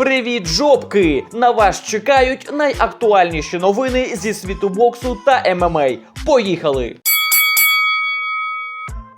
Привіт, жопки! На вас чекають найактуальніші новини зі світу боксу та ММА. Поїхали!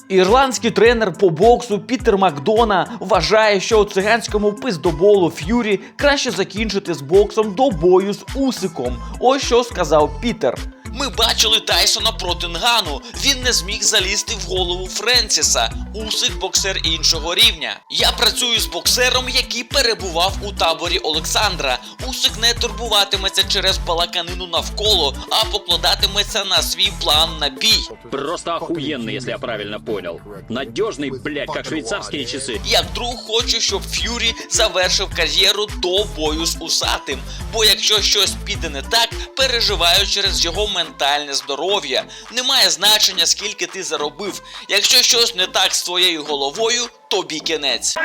Ірландський тренер по боксу Пітер Макдона вважає, що у циганському пиздоболу Ф'юрі краще закінчити з боксом до бою з Усиком. Ось що сказав Пітер. Ми бачили Тайсона проти Нгану. Він не зміг залізти в голову Френсіса. Усик боксер іншого рівня. Я працюю з боксером, який перебував у таборі Олександра. Усик не турбуватиметься через балаканину навколо, а покладатиметься на свій план на бій. Просто охуенный, если я правильно понял. Надежный, блядь, как швейцарские часы. Як друг хочу, щоб Ф'юрі завершив кар'єру до бою з усатим. Бо якщо щось піде не так, переживаю через його ментальне здоров'я. Немає значення, скільки ти заробив. Якщо щось не так з твоєю головою, тобі кінець.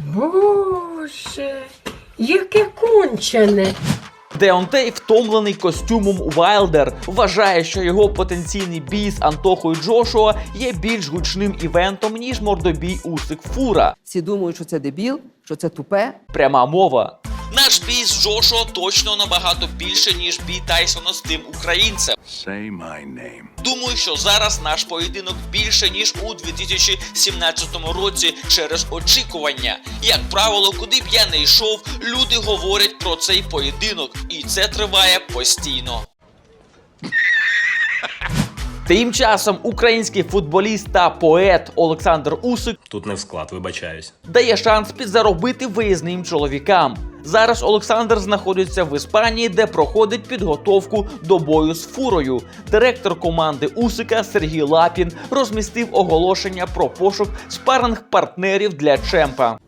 Боже, яке кончене. Деонтей, втомлений костюмом Вайлдер, вважає, що його потенційний бій з Антохою Джошуа є більш гучним івентом, ніж мордобій Усик Фура. Всі думають, що це дебіл, що це тупе. Пряма мова. Наш бій з Джошуа точно набагато більше, ніж бій Тайсона з тим українцем. Say my name. Думаю, що зараз наш поєдинок більше ніж у 2017 році через очікування. Як правило, куди б я не йшов, люди говорять про цей поєдинок, і це триває постійно. Тим часом український футболіст та поет Олександр Усик Тут не в склад, вибачаюсь. дає шанс підзаробити виїзним чоловікам. Зараз Олександр знаходиться в Іспанії, де проходить підготовку до бою з фурою. Директор команди Усика Сергій Лапін розмістив оголошення про пошук спаринг партнерів для чемпа.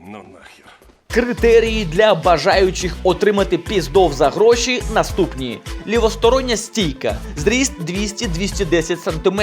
Ну нахер. Критерії для бажаючих отримати піздов за гроші наступні: лівостороння стійка, зріст 200-210 см,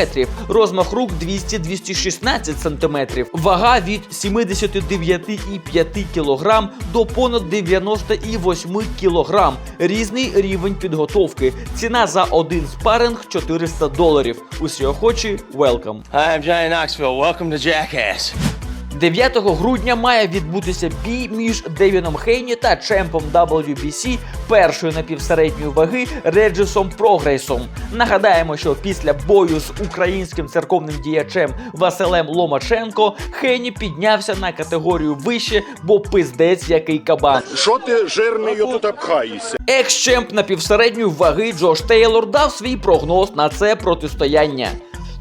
розмах рук 200-216 см, вага від 79,5 кг до понад 98 кг, різний рівень підготовки. Ціна за один спаринг 400 доларів. Усі охочі welcome. Hi, I'm Johnny Knoxville. Welcome to Jackass. 9 грудня має відбутися бій між Девіном Хейні та чемпом WBC першої напівсередньої ваги Реджисом Прогрейсом. Нагадаємо, що після бою з українським церковним діячем Василем Ломаченко Хейні піднявся на категорію вище, бо пиздець який кабан. Що ти жирний тут обхаєшся? Екс-чемп напівсередньої ваги Джош Тейлор дав свій прогноз на це протистояння.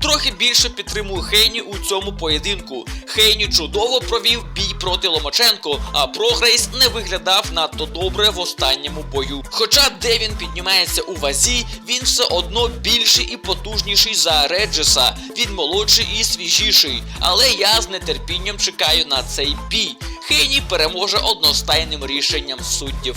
Трохи більше підтримую Хейні у цьому поєдинку. Хейні чудово провів бій проти Ломаченко, а Прогрейс не виглядав надто добре в останньому бою. Хоча де він піднімається у вазі, він все одно більший і потужніший за Реджеса. Він молодший і свіжіший. Але я з нетерпінням чекаю на цей бій. Хейні переможе одностайним рішенням суддів.